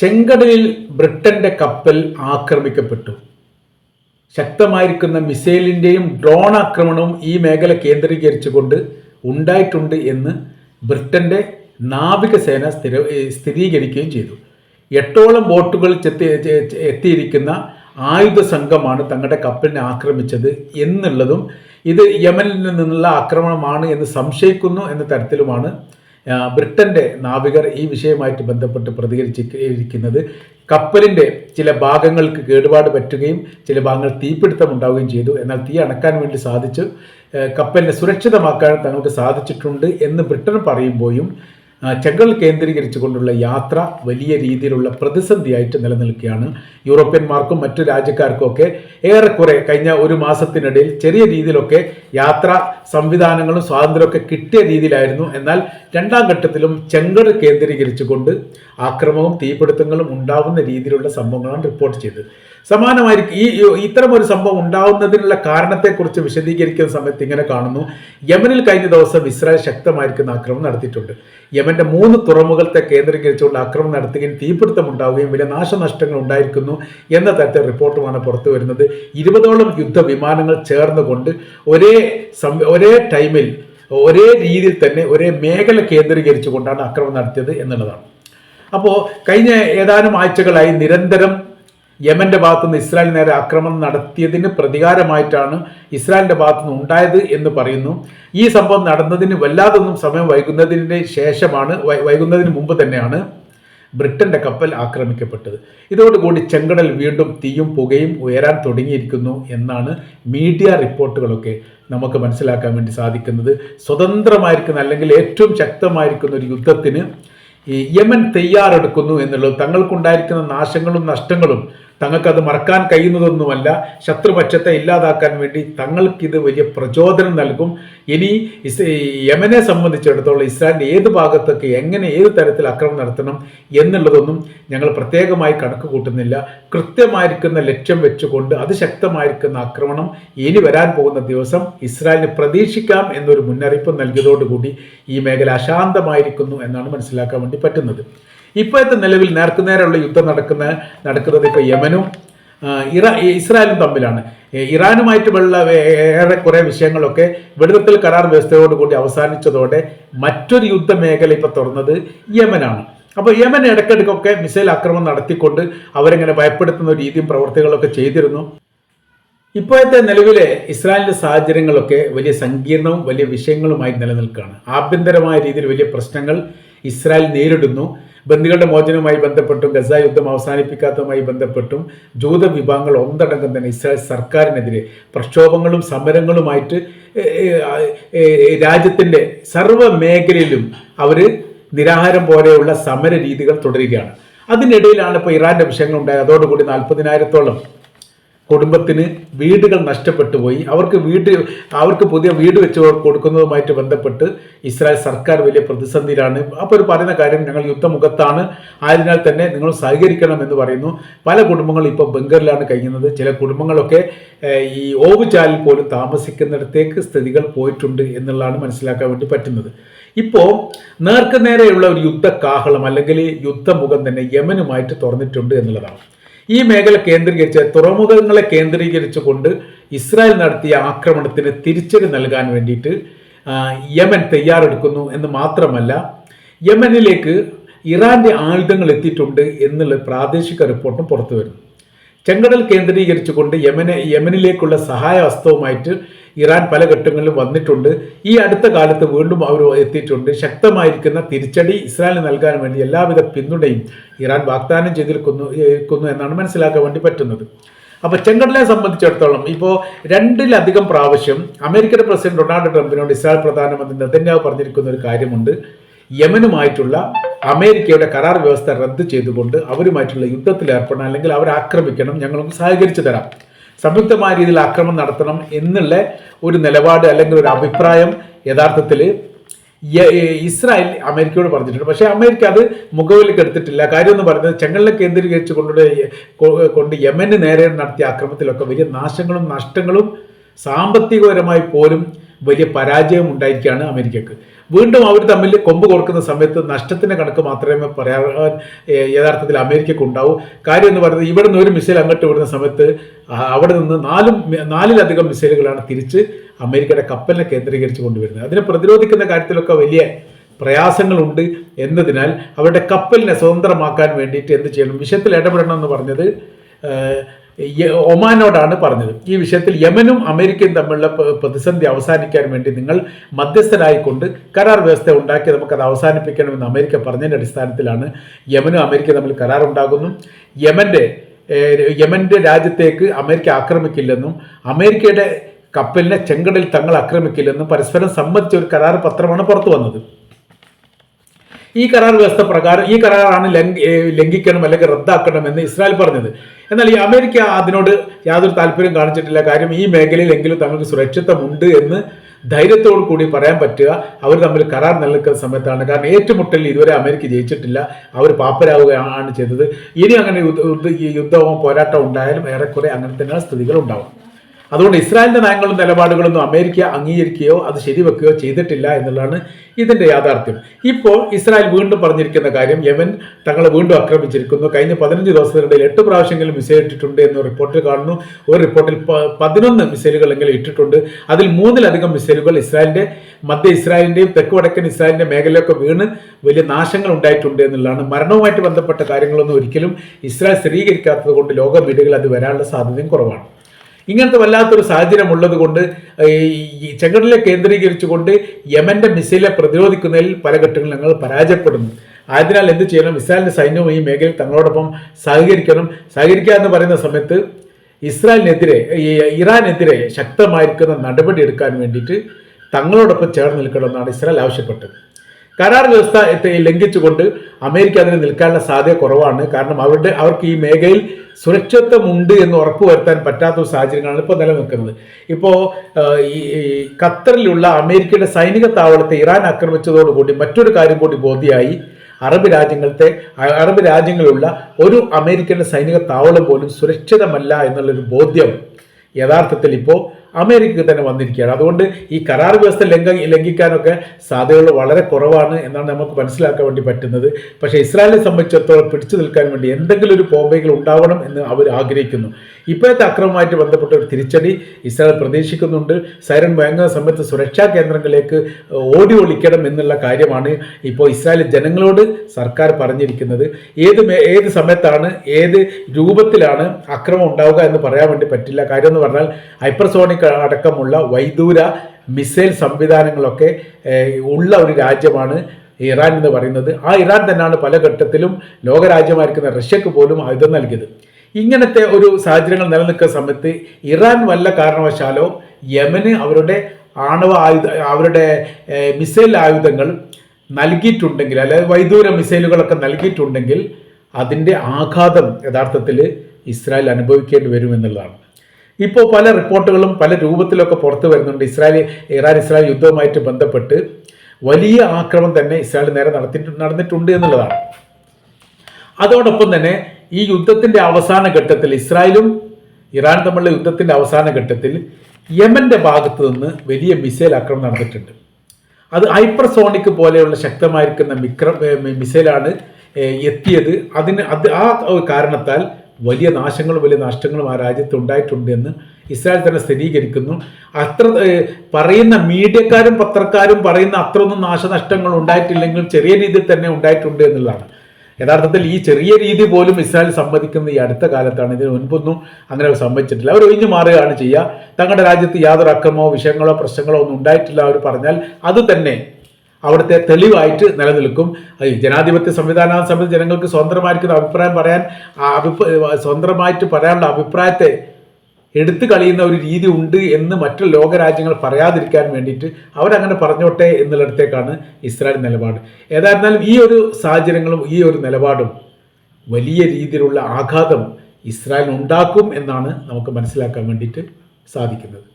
ചെങ്കടലിൽ ബ്രിട്ടന്റെ കപ്പൽ ആക്രമിക്കപ്പെട്ടു. ശക്തമായിരിക്കുന്ന മിസൈലിന്റെയും ഡ്രോൺ ആക്രമണവും ഈ മേഖല കേന്ദ്രീകരിച്ചുകൊണ്ട് ഉണ്ടായിട്ടുണ്ട് എന്ന് ബ്രിട്ടന്റെ നാവികസേന സ്ഥിര സ്ഥിരീകരിക്കുകയും ചെയ്തു. എട്ടോളം ബോട്ടുകൾ ചെത്തി എത്തിയിരിക്കുന്ന ആയുധ സംഘമാണ് തങ്ങളുടെ കപ്പലിനെ ആക്രമിച്ചത് എന്നുള്ളതും ഇത് യമനിൽ നിന്നുള്ള ആക്രമണമാണ് എന്ന് സംശയിക്കുന്നു എന്ന തരത്തിലുമാണ് ബ്രിട്ടന്റെ നാവികർ ഈ വിഷയവുമായിട്ട് ബന്ധപ്പെട്ട് പ്രതികരിച്ചിരിക്കുന്നത് കപ്പലിന്റെ ചില ഭാഗങ്ങൾക്ക് കേടുപാട് പറ്റുകയും ചില ഭാഗങ്ങൾ തീപിടുത്തം ഉണ്ടാവുകയും ചെയ്തു. എന്നാൽ തീ അണക്കാൻ വേണ്ടി സാധിച്ചു. കപ്പലിനെ സുരക്ഷിതമാക്കാൻ തങ്ങൾക്ക് സാധിച്ചിട്ടുണ്ട് എന്ന് ബ്രിട്ടൻ പറയുമ്പോഴും ചെങ്കടൽ കേന്ദ്രീകരിച്ചുകൊണ്ടുള്ള യാത്ര വലിയ രീതിയിലുള്ള പ്രതിസന്ധിയായിട്ട് നിലനിൽക്കുകയാണ്. യൂറോപ്യന്മാർക്കും മറ്റു രാജ്യക്കാർക്കും ഒക്കെ ഏറെക്കുറെ കഴിഞ്ഞ ഒരു മാസത്തിനിടയിൽ ചെറിയ രീതിയിലൊക്കെ യാത്ര സംവിധാനങ്ങളും സ്വാതന്ത്ര്യമൊക്കെ കിട്ടിയ രീതിയിലായിരുന്നു. എന്നാൽ രണ്ടാം ഘട്ടത്തിലും ചെങ്കൾ കേന്ദ്രീകരിച്ചുകൊണ്ട് ആക്രമവും തീപിടുത്തങ്ങളും ഉണ്ടാകുന്ന രീതിയിലുള്ള സംഭവങ്ങളാണ് റിപ്പോർട്ട് ചെയ്തത്. സമാനമായിരിക്കും. ഈ ഇത്തരം ഒരു സംഭവം ഉണ്ടാവുന്നതിനുള്ള കാരണത്തെക്കുറിച്ച് വിശദീകരിക്കുന്ന സമയത്ത് ഇങ്ങനെ കാണുന്നു. യമനിൽ കഴിഞ്ഞ ദിവസം ഇസ്രായേൽ ശക്തമായിരിക്കുന്ന ആക്രമണം നടത്തിയിട്ടുണ്ട്. യമന്റെ മൂന്ന് തുറമുഖത്തെ കേന്ദ്രീകരിച്ചുകൊണ്ട് ആക്രമണം നടത്തുകയും തീപിടുത്തം ഉണ്ടാവുകയും വലിയ നാശനഷ്ടങ്ങൾ ഉണ്ടായിരിക്കുന്നു എന്ന തരത്തിൽ റിപ്പോർട്ടുമാണ് പുറത്തു വരുന്നത്. ഇരുപതോളം യുദ്ധ വിമാനങ്ങൾ ചേർന്നുകൊണ്ട് ഒരേ ഒരേ ടൈമിൽ ഒരേ രീതിയിൽ തന്നെ ഒരേ മേഖല കേന്ദ്രീകരിച്ചുകൊണ്ടാണ് ആക്രമണം നടത്തിയത് എന്നുള്ളതാണ്. അപ്പോൾ കഴിഞ്ഞ ഏതാനും ആഴ്ചകളായി നിരന്തരം യമന്റെ ഭാഗത്തുനിന്ന് ഇസ്രായേൽ നേരെ ആക്രമണം നടത്തിയതിന് പ്രതികാരമായിട്ടാണ് ഇസ്രായേലിന്റെ ഭാഗത്തുനിന്ന് ഉണ്ടായത് എന്ന് പറയുന്നു. ഈ സംഭവം നടന്നതിന് വല്ലാതൊന്നും സമയം വൈകുന്നതിന്റെ ശേഷമാണ് വൈകുന്നതിന് മുമ്പ് തന്നെയാണ് ബ്രിട്ടന്റെ കപ്പൽ ആക്രമിക്കപ്പെട്ടത്. ഇതോടുകൂടി ചെങ്കടൽ വീണ്ടും തീയും പുകയും ഉയരാൻ തുടങ്ങിയിരിക്കുന്നു എന്നാണ് മീഡിയ റിപ്പോർട്ടുകളൊക്കെ നമുക്ക് മനസ്സിലാക്കാൻ വേണ്ടി സാധിക്കുന്നത്. സ്വതന്ത്രമായിരിക്കുന്ന അല്ലെങ്കിൽ ഏറ്റവും ശക്തമായിരിക്കുന്ന ഒരു യുദ്ധത്തിന് യമൻ തയ്യാറെടുക്കുന്നു എന്നുള്ളത് തങ്ങൾക്കുണ്ടായിരിക്കുന്ന നാശങ്ങളും നഷ്ടങ്ങളും തങ്ങൾക്കത് മറക്കാൻ കഴിയുന്നതൊന്നുമല്ല. ശത്രുപക്ഷത്തെ ഇല്ലാതാക്കാൻ വേണ്ടി തങ്ങൾക്കിത് വലിയ പ്രചോദനം നൽകും. ഇനി യമനെ സംബന്ധിച്ചിടത്തോളം ഇസ്രായേലിന്റെ ഏത് ഭാഗത്തൊക്കെ എങ്ങനെ ഏത് തരത്തിൽ ആക്രമണം നടത്തണം എന്നുള്ളതൊന്നും ഞങ്ങൾ പ്രത്യേകമായി കണക്ക് കൂട്ടുന്നില്ല കൃത്യമായിരിക്കുന്ന ലക്ഷ്യം വെച്ചുകൊണ്ട് അത് ശക്തമായിരിക്കുന്ന ആക്രമണം ഇനി വരാൻ പോകുന്ന ദിവസം ഇസ്രായേലിന് പ്രതീക്ഷിക്കാം എന്നൊരു മുന്നറിയിപ്പ് നൽകിയതോടുകൂടി ഈ മേഖല അശാന്തമായിരിക്കുന്നു എന്നാണ് മനസ്സിലാക്കാൻ വേണ്ടി പറ്റുന്നത്. ഇപ്പോഴത്തെ നിലവിൽ നേർക്കുനേരെയുള്ള യുദ്ധം നടക്കുന്ന നടക്കുന്നത് ഇപ്പോൾ യമനും ഇറാ ഇസ്രായേലും തമ്മിലാണ്. ഇറാനുമായിട്ട് ഇറാനുമായിട്ടുള്ള ഏറെ കുറേ വിഷയങ്ങളൊക്കെ വെടിനിർത്തൽ കരാർ വ്യവസ്ഥയോടുകൂടി അവസാനിച്ചതോടെ മറ്റൊരു യുദ്ധ മേഖല ഇപ്പോൾ തുറന്നത് യമനാണ്. അപ്പോൾ യമൻ ഇടയ്ക്കിടയ്ക്കൊക്കെ മിസൈൽ ആക്രമണം നടത്തിക്കൊണ്ട് അവരെങ്ങനെ ഭയപ്പെടുത്തുന്ന രീതിയും പ്രവർത്തികളൊക്കെ ചെയ്തിരുന്നു. ഇപ്പോഴത്തെ നിലവിലെ ഇസ്രായേലിന്റെ സാഹചര്യങ്ങളൊക്കെ വലിയ സങ്കീർണവും വലിയ വിഷയങ്ങളുമായി നിലനിൽക്കുകയാണ്. ആഭ്യന്തരമായ രീതിയിൽ വലിയ പ്രശ്നങ്ങൾ ഇസ്രായേൽ നേരിടുന്നു. ബന്ദികളുടെ മോചനവുമായി ബന്ധപ്പെട്ടും ഗസ യുദ്ധം അവസാനിപ്പിക്കാത്തതുമായി ബന്ധപ്പെട്ടും ജൂത വിഭാഗങ്ങൾ ഒന്നടങ്കം തന്നെ ഇസ്രായേൽ സർക്കാരിനെതിരെ പ്രക്ഷോഭങ്ങളും സമരങ്ങളുമായിട്ട് രാജ്യത്തിന്റെ സർവ മേഖലയിലും അവർ നിരാഹാരം പോലെയുള്ള സമര രീതികൾ തുടരുകയാണ്. അതിനിടയിലാണ് ഇപ്പോൾ ഇറാന്റെ വിഷയങ്ങൾ ഉണ്ടായത് അതോടുകൂടി നാൽപ്പതിനായിരത്തോളം കുടുംബത്തിന് വീടുകൾ നഷ്ടപ്പെട്ടു പോയി. അവർക്ക് വീട് അവർക്ക് പുതിയ വീട് വെച്ച് കൊടുക്കുന്നതുമായിട്ട് ബന്ധപ്പെട്ട് ഇസ്രായേൽ സർക്കാർ വലിയ പ്രതിസന്ധിയിലാണ്. അപ്പോൾ ഒരു പറയുന്ന കാര്യം ഞങ്ങൾ യുദ്ധമുഖത്താണ്. ആയതിനാൽ തന്നെ നിങ്ങൾ സഹകരിക്കണം എന്ന് പറയുന്നു. പല കുടുംബങ്ങളും ഇപ്പോൾ ബംഗറിലാണ് കഴിയുന്നത്. ചില കുടുംബങ്ങളൊക്കെ ഈ ഓവുചാലിൽ പോലും താമസിക്കുന്നിടത്തേക്ക് സ്ഥിതികൾ പോയിട്ടുണ്ട് എന്നുള്ളതാണ് മനസ്സിലാക്കാൻ വേണ്ടി പറ്റുന്നത്. ഇപ്പോൾ നേർക്കു നേരെയുള്ള ഒരു യുദ്ധകാഹളം അല്ലെങ്കിൽ യുദ്ധമുഖം തന്നെ യമനുമായിട്ട് തുറന്നിട്ടുണ്ട് എന്നുള്ളതാണ്. ഈ മേഖല കേന്ദ്രീകരിച്ച് തുറമുഖങ്ങളെ കേന്ദ്രീകരിച്ചുകൊണ്ട് ഇസ്രായേൽ നടത്തിയ ആക്രമണത്തിന് തിരിച്ചടി നൽകാൻ വേണ്ടിയിട്ട് യമൻ തയ്യാറെടുക്കുന്നു എന്ന് മാത്രമല്ല യമനിലേക്ക് ഇറാന്റെ ആയുധങ്ങൾ എത്തിയിട്ടുണ്ട് എന്നുള്ള പ്രാദേശിക റിപ്പോർട്ടും പുറത്തു വരുന്നു ചെങ്കടൽ കേന്ദ്രീകരിച്ചുകൊണ്ട് യമന് യമനിലേക്കുള്ള സഹായ വസ്തുവുമായിട്ട് ഇറാൻ പല ഘട്ടങ്ങളിലും വന്നിട്ടുണ്ട്. ഈ അടുത്ത കാലത്ത് വീണ്ടും അവർ എത്തിയിട്ടുണ്ട്. ശക്തമായിരിക്കുന്ന തിരിച്ചടി ഇസ്രായേലിന് നൽകാൻ വേണ്ടി എല്ലാവിധ പിന്തുണയും ഇറാൻ വാഗ്ദാനം ചെയ്തിരിക്കുന്നു എന്നാണ് മനസ്സിലാക്കാൻ വേണ്ടി പറ്റുന്നത്. അപ്പോൾ ചെങ്കടലിനെ സംബന്ധിച്ചിടത്തോളം ഇപ്പോൾ രണ്ടിലധികം പ്രാവശ്യം അമേരിക്കയുടെ പ്രസിഡന്റ് ഡൊണാൾഡ് ട്രംപിനോട് ഇസ്രായേൽ പ്രധാനമന്ത്രി നെതന്യാവ് പറഞ്ഞിരിക്കുന്ന ഒരു കാര്യമുണ്ട്. യമനുമായിട്ടുള്ള അമേരിക്കയുടെ കരാർ വ്യവസ്ഥ റദ്ദ് ചെയ്തുകൊണ്ട് അവരുമായിട്ടുള്ള യുദ്ധത്തിൽ ഏർപ്പെടണം അല്ലെങ്കിൽ അവരെ ആക്രമിക്കണം ഞങ്ങൾക്ക് സഹകരിച്ചു തരാം. സംയുക്തമായ രീതിയിൽ ആക്രമണം നടത്തണം എന്നുള്ള ഒരു നിലപാട് അല്ലെങ്കിൽ ഒരു അഭിപ്രായം യഥാർത്ഥത്തിൽ ഇസ്രായേൽ അമേരിക്കയോട് പറഞ്ഞിട്ടുണ്ട്. പക്ഷേ അമേരിക്ക അത് മുഖവിലേക്ക് എടുത്തിട്ടില്ല. കാര്യം എന്ന് പറയുന്നത് ചെങ്കലിനെ കേന്ദ്രീകരിച്ച് കൊണ്ട് കൊ- കൊണ്ട് യമന് നേരെ നടത്തിയ ആക്രമത്തിലൊക്കെ വലിയ നാശങ്ങളും നഷ്ടങ്ങളും സാമ്പത്തികപരമായി പോലും വലിയ പരാജയം ഉണ്ടായിരിക്കുകയാണ് അമേരിക്കക്ക്. വീണ്ടും അവർ തമ്മിൽ കൊമ്പ് കൊടുക്കുന്ന സമയത്ത് നഷ്ടത്തിന്റെ കണക്ക് മാത്രമേ പറയാൻ യഥാർത്ഥത്തിൽ അമേരിക്കക്ക് ഉണ്ടാവൂ. കാര്യം എന്ന് പറയുന്നത് ഇവിടെ നിന്ന് ഒരു മിസൈൽ അങ്ങോട്ട് വിടുന്ന സമയത്ത് അവിടെ നിന്ന് നാലും നാലിലധികം മിസൈലുകളാണ് തിരിച്ച് അമേരിക്കയുടെ കപ്പലിനെ കേന്ദ്രീകരിച്ച് കൊണ്ടുവരുന്നത്. അതിനെ പ്രതിരോധിക്കുന്ന കാര്യത്തിലൊക്കെ വലിയ പ്രയാസങ്ങളുണ്ട് എന്നതിനാൽ അവരുടെ കപ്പലിനെ സ്വതന്ത്രമാക്കാൻ വേണ്ടിയിട്ട് എന്ത് ചെയ്യണം? വിഷയത്തിൽ ഇടപെടണം എന്ന് പറഞ്ഞത് ഒമാനോടാണ് പറഞ്ഞത്. ഈ വിഷയത്തിൽ യമനും അമേരിക്കയും തമ്മിലുള്ള പ്രതിസന്ധി അവസാനിക്കാൻ വേണ്ടി നിങ്ങൾ മധ്യസ്ഥരായിക്കൊണ്ട് കരാർ വ്യവസ്ഥ ഉണ്ടാക്കി നമുക്കത് അവസാനിപ്പിക്കണമെന്ന് അമേരിക്ക പറഞ്ഞതിന്റെ അടിസ്ഥാനത്തിലാണ് യമനും അമേരിക്ക തമ്മിൽ കരാർ ഉണ്ടാകുന്നു യമന്റെ യമന്റെ രാജ്യത്തേക്ക് അമേരിക്ക ആക്രമിക്കില്ലെന്നും അമേരിക്കയുടെ കപ്പലിനെ ചെങ്കടൽ തങ്ങൾ ആക്രമിക്കില്ലെന്നും പരസ്പരം സമ്മതിച്ച ഒരു കരാർ പത്രമാണ് പുറത്തു വന്നത്. ഈ കരാർ വ്യവസ്ഥ പ്രകാരം ഈ കരാറാണ് ലംഘിക്കണം അല്ലെങ്കിൽ റദ്ദാക്കണം എന്ന് ഇസ്രായേൽ പറഞ്ഞത്. എന്നാൽ ഈ അമേരിക്ക അതിനോട് യാതൊരു താല്പര്യം കാണിച്ചിട്ടില്ല. കാര്യം ഈ മേഖലയിലെങ്കിലും തങ്ങൾക്ക് സുരക്ഷിതമുണ്ട് എന്ന് ധൈര്യത്തോടു കൂടി പറയാൻ പറ്റുക. അവർ തമ്മിൽ കരാർ നിലനിൽക്കുന്ന സമയത്താണ്. കാരണം ഏറ്റുമുട്ടലിൽ ഇതുവരെ അമേരിക്ക ജയിച്ചിട്ടില്ല. അവർ പാപ്പരാവുകയാണ് ചെയ്തത്. ഇനി അങ്ങനെ യുദ്ധവും പോരാട്ടവും ഉണ്ടായാലും ഏറെക്കുറെ അങ്ങനെ തന്നെയാണ് സ്ഥിതികൾ ഉണ്ടാവും. അതുകൊണ്ട് ഇസ്രായേലിന്റെ നയങ്ങളും നിലപാടുകളൊന്നും അമേരിക്ക അംഗീകരിക്കുകയോ അത് ശരിവെക്കുകയോ ചെയ്തിട്ടില്ല എന്നുള്ളതാണ് ഇതിന്റെ യാഥാർത്ഥ്യം. ഇപ്പോൾ ഇസ്രായേൽ വീണ്ടും പറഞ്ഞിരിക്കുന്ന കാര്യം യമൻ തങ്ങളെ വീണ്ടും ആക്രമിച്ചിരിക്കുന്നു. കഴിഞ്ഞ പതിനഞ്ച് ദിവസത്തിനിടയിൽ എട്ട് പ്രാവശ്യമെങ്കിലും മിസൈൽ ഇട്ടിട്ടുണ്ട് എന്ന് റിപ്പോർട്ടിൽ കാണുന്നു. ഒരു റിപ്പോർട്ടിൽ പതിനൊന്ന് മിസൈലുകളെങ്കിലും ഇട്ടിട്ടുണ്ട്. അതിൽ മൂന്നിലധികം മിസൈലുകൾ ഇസ്രായേലിന്റെ മധ്യ ഇസ്രായേലിന്റെയും തെക്ക് വടക്കൻ ഇസ്രായേലിന്റെ മേഖലയൊക്കെ വീണ് വലിയ നാശങ്ങൾ ഉണ്ടായിട്ടുണ്ട് എന്നുള്ളതാണ്. മരണവുമായിട്ട് ബന്ധപ്പെട്ട കാര്യങ്ങളൊന്നും ഒരിക്കലും ഇസ്രായേൽ സ്ഥിരീകരിക്കാത്തത് കൊണ്ട് ലോക മീഡിയകൾ അത് വരാനുള്ള സാധ്യതയും കുറവാണ്. ഇങ്ങനത്തെ വല്ലാത്തൊരു സാഹചര്യം ഉള്ളത് കൊണ്ട് ഈ ചെങ്കടലിനെ കേന്ദ്രീകരിച്ചുകൊണ്ട് യമന്റെ മിസൈലെ പ്രതിരോധിക്കുന്നതിൽ പല ഘട്ടങ്ങളിൽ ഞങ്ങൾ പരാജയപ്പെടുന്നു. ആയതിനാൽ എന്ത് ചെയ്യണം? ഇസ്രായേലിന്റെ സൈന്യവും ഈ മേഖലയിൽ തങ്ങളോടൊപ്പം സഹകരിക്കണം. സഹകരിക്കുക എന്ന് പറയുന്ന സമയത്ത് ഇസ്രായേലിനെതിരെ ഇറാനെതിരെ ശക്തമായിരിക്കുന്ന നടപടി എടുക്കാൻ വേണ്ടിയിട്ട് തങ്ങളോടൊപ്പം ചേർന്ന് നിൽക്കണമെന്നാണ് ഇസ്രായേൽ ആവശ്യപ്പെട്ടത്. കരാർ വ്യവസ്ഥ ലംഘിച്ചുകൊണ്ട് അമേരിക്ക അതിന് നിൽക്കാനുള്ള സാധ്യത കുറവാണ്. കാരണം അവരുടെ അവർക്ക് ഈ മേഖലയിൽ സുരക്ഷിതത്വമുണ്ട് എന്ന് ഉറപ്പുവരുത്താൻ പറ്റാത്ത ഒരു സാഹചര്യങ്ങളാണ് ഇപ്പോൾ നിലനിൽക്കുന്നത്. ഇപ്പോൾ ഈ ഈ ഖത്തറിലുള്ള അമേരിക്കയുടെ സൈനിക താവളത്തെ ഇറാൻ ആക്രമിച്ചതോടുകൂടി മറ്റൊരു കാര്യം കൂടി ബോധ്യമായി. അറബ് രാജ്യങ്ങളത്തെ അറബ് രാജ്യങ്ങളുള്ള ഒരു അമേരിക്കൻ സൈനിക താവളം പോലും സുരക്ഷിതമല്ല എന്നുള്ളൊരു ബോധ്യം യഥാർത്ഥത്തിൽ ഇപ്പോൾ അമേരിക്കക്ക് തന്നെ വന്നിരിക്കുകയാണ്. അതുകൊണ്ട് ഈ കരാർ വ്യവസ്ഥ ലംഘ ലംഘിക്കാനൊക്കെ സാധ്യതകൾ വളരെ കുറവാണ് എന്നാണ് നമുക്ക് മനസ്സിലാക്കാൻ വേണ്ടി പറ്റുന്നത്. പക്ഷേ ഇസ്രായേലിനെ സംബന്ധിച്ചിടത്തോളം പിടിച്ചു നിൽക്കാൻ വേണ്ടി എന്തെങ്കിലും ഒരു പോംബൈകൾ ഉണ്ടാവണം എന്ന് അവർ ആഗ്രഹിക്കുന്നു. ഇപ്പോഴത്തെ അക്രമവുമായിട്ട് ബന്ധപ്പെട്ട ഒരു തിരിച്ചടി ഇസ്രായേൽ പ്രതീക്ഷിക്കുന്നുണ്ട്. സൈറൻ മുഴങ്ങുന്ന സമയത്ത് സുരക്ഷാ കേന്ദ്രങ്ങളിലേക്ക് ഓടി ഒളിക്കണം എന്നുള്ള കാര്യമാണ് ഇപ്പോൾ ഇസ്രായേൽ ജനങ്ങളോട് സർക്കാർ പറഞ്ഞിരിക്കുന്നത്. ഏത് ഏത് സമയത്താണ് ഏത് രൂപത്തിലാണ് അക്രമം ഉണ്ടാവുക എന്ന് പറയാൻ വേണ്ടി പറ്റില്ല. കാര്യം എന്ന് പറഞ്ഞാൽ ഹൈപ്പർസോണിക് അടക്കമുള്ള വൈദൂര മിസൈൽ സംവിധാനങ്ങളൊക്കെ ഉള്ള ഒരു രാജ്യമാണ് ഇറാൻ എന്ന് പറയുന്നത്. ആ ഇറാൻ തന്നെയാണ് പല ഘട്ടത്തിലും ലോകരാജ്യമായിരിക്കുന്ന റഷ്യക്ക് പോലും ആയുധം നൽകിയത്. ഇങ്ങനത്തെ ഒരു സാഹചര്യങ്ങൾ നിലനിൽക്കുന്ന സമയത്ത് ഇറാൻ വല്ല കാരണവശാലോ യമന് അവരുടെ ആണവ ആയുധ അവരുടെ മിസൈൽ ആയുധങ്ങൾ നൽകിയിട്ടുണ്ടെങ്കിൽ അല്ലെ വൈദൂര മിസൈലുകളൊക്കെ നൽകിയിട്ടുണ്ടെങ്കിൽ അതിന്റെ ആഘാതം യഥാർത്ഥത്തിൽ ഇസ്രായേൽ അനുഭവിക്കേണ്ടി വരുമെന്നുള്ളതാണ് ഇപ്പോൾ പല റിപ്പോർട്ടുകളും പല രൂപത്തിലൊക്കെ പുറത്തു വരുന്നുണ്ട്. ഇസ്രായേൽ ഇറാൻ ഇസ്രായേൽ യുദ്ധവുമായിട്ട് ബന്ധപ്പെട്ട് വലിയ ആക്രമണം തന്നെ ഇസ്രായേൽ നേരെ നടത്തിയിട്ട് നടന്നിട്ടുണ്ട് എന്നുള്ളതാണ്. അതോടൊപ്പം തന്നെ ഈ യുദ്ധത്തിന്റെ അവസാന ഘട്ടത്തിൽ ഇസ്രായേലും ഇറാൻ തമ്മിലുള്ള യുദ്ധത്തിന്റെ അവസാന ഘട്ടത്തിൽ യമന്റെ ഭാഗത്ത് നിന്ന് വലിയ മിസൈൽ ആക്രമണം നടന്നിട്ടുണ്ട്. അത് ഹൈപ്പർസോണിക് പോലെയുള്ള ശക്തമായിരിക്കുന്ന മിക്ര മിസൈലാണ് എത്തിയത്. അതിന് അത് ആ കാരണത്താൽ വലിയ നാശങ്ങളും വലിയ നഷ്ടങ്ങളും ആ രാജ്യത്ത് ഉണ്ടായിട്ടുണ്ട് എന്ന് ഇസ്രായേൽ തന്നെ സ്ഥിരീകരിക്കുന്നു. അത്ര പറയുന്ന മീഡിയക്കാരും പത്രക്കാരും പറയുന്ന അത്രയൊന്നും നാശനഷ്ടങ്ങൾ ഉണ്ടായിട്ടില്ലെങ്കിൽ ചെറിയ രീതിയിൽ തന്നെ ഉണ്ടായിട്ടുണ്ട് എന്നുള്ളതാണ്. യഥാർത്ഥത്തിൽ ഈ ചെറിയ രീതി പോലും ഇസ്രായേൽ സമ്മതിക്കുന്ന ഈ അടുത്ത കാലത്താണ് ഇതിന് മുൻപൊന്നും അങ്ങനെ സമ്മതിച്ചിട്ടില്ല. അവർ ഒഴിഞ്ഞു മാറുകയാണ് ചെയ്യുക. തങ്ങളുടെ രാജ്യത്ത് യാതൊരു അക്രമമോ വിഷയങ്ങളോ പ്രശ്നങ്ങളോ ഒന്നും ഉണ്ടായിട്ടില്ല അവർ പറഞ്ഞാൽ അത് തന്നെ അവിടുത്തെ തെളിവായിട്ട് നിലനിൽക്കും. ജനാധിപത്യ സംവിധാനം സംബന്ധിച്ച് ജനങ്ങൾക്ക് സ്വതന്ത്രമായിരിക്കുന്ന അഭിപ്രായം പറയാൻ അഭിപ്രായ സ്വതന്ത്രമായിട്ട് പറയാനുള്ള അഭിപ്രായത്തെ എടുത്തു കളയുന്ന ഒരു രീതി ഉണ്ട് എന്ന് മറ്റു ലോകരാജ്യങ്ങൾ പറയാതിരിക്കാൻ വേണ്ടിയിട്ട് അവരങ്ങനെ പറഞ്ഞോട്ടെ എന്നുള്ളിടത്തേക്കാണ് ഇസ്രായേൽ നിലപാട്. ഏതായിരുന്നാലും ഈ ഒരു സാഹചര്യങ്ങളും ഈ ഒരു നിലപാടും വലിയ രീതിയിലുള്ള ആഘാതം ഇസ്രായേൽ ഉണ്ടാക്കും എന്നാണ് നമുക്ക് മനസ്സിലാക്കാൻ വേണ്ടിയിട്ട് സാധിക്കുന്നത്.